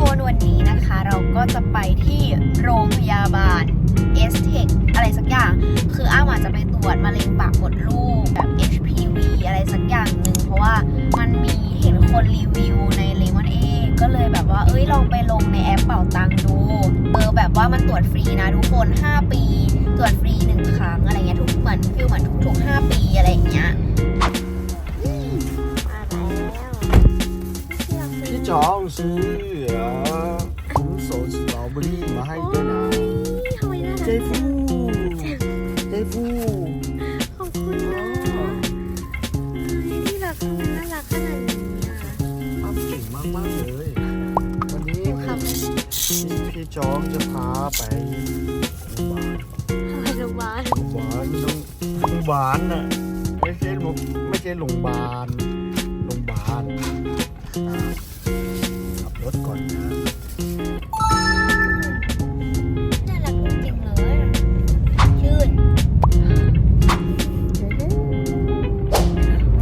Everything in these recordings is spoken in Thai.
คนวันนี้นะคะเราก็จะไปที่โรงพยาบาล s t e c อะไรสักอย่าง คืออ้าอาจจะไปตรวจมะเร็งปากมดลูกแบบ HPV อะไรสักอย่างหนึ่งเพราะว่ามันมีเห็นคนรีวิวในเลมอนเอก็เลยแบบว่า เอ้ยลองไปลงในแอปเป่าตังค์ดูเบออแบบว่ามันตรวจฟรีนะทุกคน 5 ปี ตรวจฟรีหนึ่งครั้งอะไรเงี้ยทุกเหมือนฟิลเหมือนทุกๆ5ปีอะไรอย่างเงี้ย จองซื้อถุงโซสตรอเบอรี่มาให้ด้วยนะทำไมน่าเจรักฟูเจฟูขอบคุณนะที่แบบน่ารักขนาดนี้อะอ้ำเก่งมากมากเลย วันนี้พี่พี่จองจะพาไปโรงพยาบาลโรงพยาบาลโรงพยาบาลน่ะไม่ใช่ไม่ใช่โรงพยาบาลโรงพยาบาลอ่าขับร ถก่อนนะน่ารักจริงๆเลยชื่น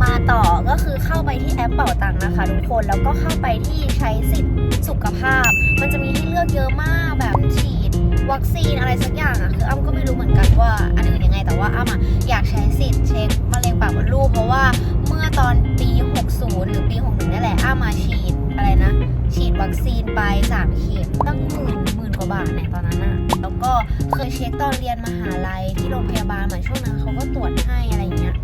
มาต่อก็คือเข้าไปที่แอปเป่าตังค์นะคะทุกคนแล้วก็เข้าไปที่ใช้สิทธิ์สุขภาพ มันจะมีให้เลือกเยอะมากแบบฉีดวัคซีนอะไรสักอย่างอะคืออ้ำก็ไม่รู้เหมือนกันว่าอันอื่นยังไงแต่ว่าอ้ำอะอยากใช้สิทธิ์เช็คมะเร็งปากมดลูกเพราะว่าเมื่อตอนปี 60 หรือปี 61นั่นแหละอ้ำมาฉีด วัคซีนไป3เข็มตั้งหมื่นหมื่นกว่าบาทเนี่ยตอนนั้นอะแล้วก็เคยเช็คตอนเรียนมหาลัยที่โรงพยาบาลเหมือนช่วงนั้นเขาก็ตรวจให้อะไรเงี้ย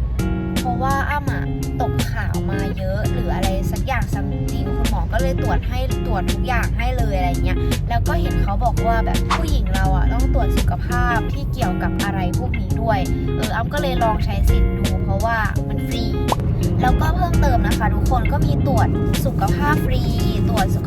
เพราะว่าอ้ำอะตกข่าวมาเยอะ หรืออะไรสักอย่างซัมติงคุณหมอก็เลยตรวจให้ตรวจทุกอย่างให้เลยอะไรเงี้ยแล้วก็เห็นเขาบอกว่าแบบผู้หญิงเราอะต้องตรวจสุขภาพที่เกี่ยวกับอะไรพวกนี้ด้วยเอออ้ำก็เลยลองใช้สิทธิ์ดู เพราะว่ามันฟรีแล้วก็เพิ่มเติมนะคะ ทุกคนก็มีตรวจสุขภาพฟรี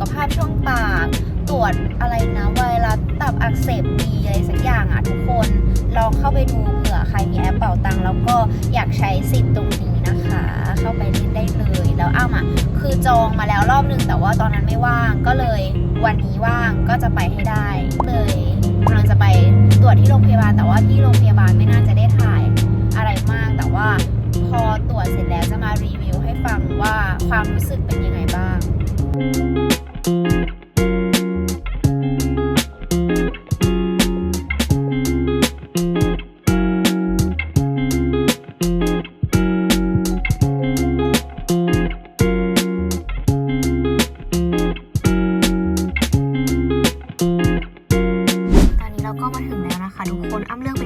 ขภาพช่องปาก ตรวจอะไรนะไวรัสตับอักเสบบีอะไรสักอย่างอะทุกคนลองเข้าไปดูเผื่อใครมีแอปเป่าตังแล้วก็อยากใช้สิทธิ์ตรงนี้นะคะ เข้าไปเล่นได้เลยแล้วอ้ำอะคือจองมาแล้วรอบนึงแต่ว่าตอนนั้นไม่ว่างก็เลยวันนี้ว่างก็จะไปให้ได้เลยกำลังจะไปตรวจที่โรงพยาบาลแต่ว่าที่โรงพยาบาลไม่น่าจะได้ถ่ายอะไรมาก แต่ว่าพอตรวจเสร็จแล้วจะมารีวิวให้ฟังว่าความรู้สึกเป็นยังไงบ้าง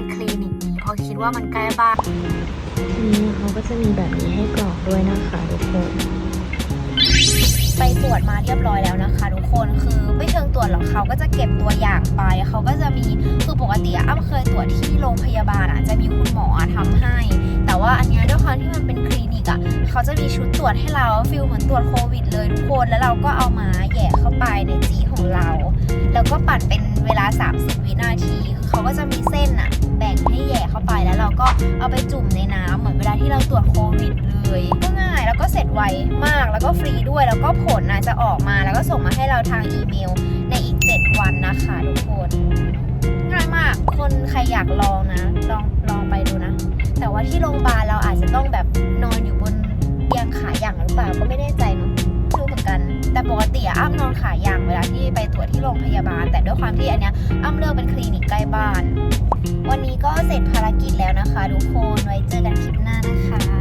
เลือกเป็นคลินิกนี้เพราะคิดว่ามันใกล้บ้านทีนี้เขาก็จะมีแบบนี้ให้กรอกด้วยนะคะทุกคน ไปตรวจมาเรียบร้อยแล้วนะคะ ทุกคนคือไม่เชิงตรวจหรอกเขาก็จะเก็บตัวอย่างไปเขาก็จะมีคือปกติอะอ้ำเคยตรวจที่โรงพยาบาลอะจะมีคุณหมออะทำให้ แต่ว่าอันเนี้ยด้วยความที่มันเป็นคลินิกอะเขาจะมีชุดตรวจให้เราฟิลเหมือนตรวจโควิด เลยทุกคนแล้วเราก็เอามาแหย่เข้าไปในจีของเรา แล้วก็ปั่นเป็นเวลา 30 วินาที คือเขาก็จะมีเส้นอะ ก็เอาไปจุ่มในน้ำเหมือนเวลาที่เราตรวจโควิดเลย ก็ง่ายแล้วก็เสร็จไวมากแล้วก็ฟรีด้วย แล้วก็ผลนะจะออกมาแล้วก็ส่งมาให้เราทางอีเมล ในอีก 7 วันนะคะทุกคนง่ายมากคนใครอยากลองนะ ลองลองไปดูนะ แต่ว่าที่โรงพยาบาลเราอาจจะต้องแบบนอนอยู่บนเตียงขาอย่างหรือเปล่าก็ไม่แน่ใจเนาะไม่รู้เหมือนกัน แต่ปกติอะอ้ำนอนขาอย่างเวลาที่ไปตรวจที่โรงพยาบาล แต่ด้วยความที่อันเนี้ยอ้ำเลือกเป็นคลินิกใกล้บ้าน วันนี้ก็เสร็จภารกิจแล้วนะคะทุกคน ไว้เจอกันคลิปหน้านะคะ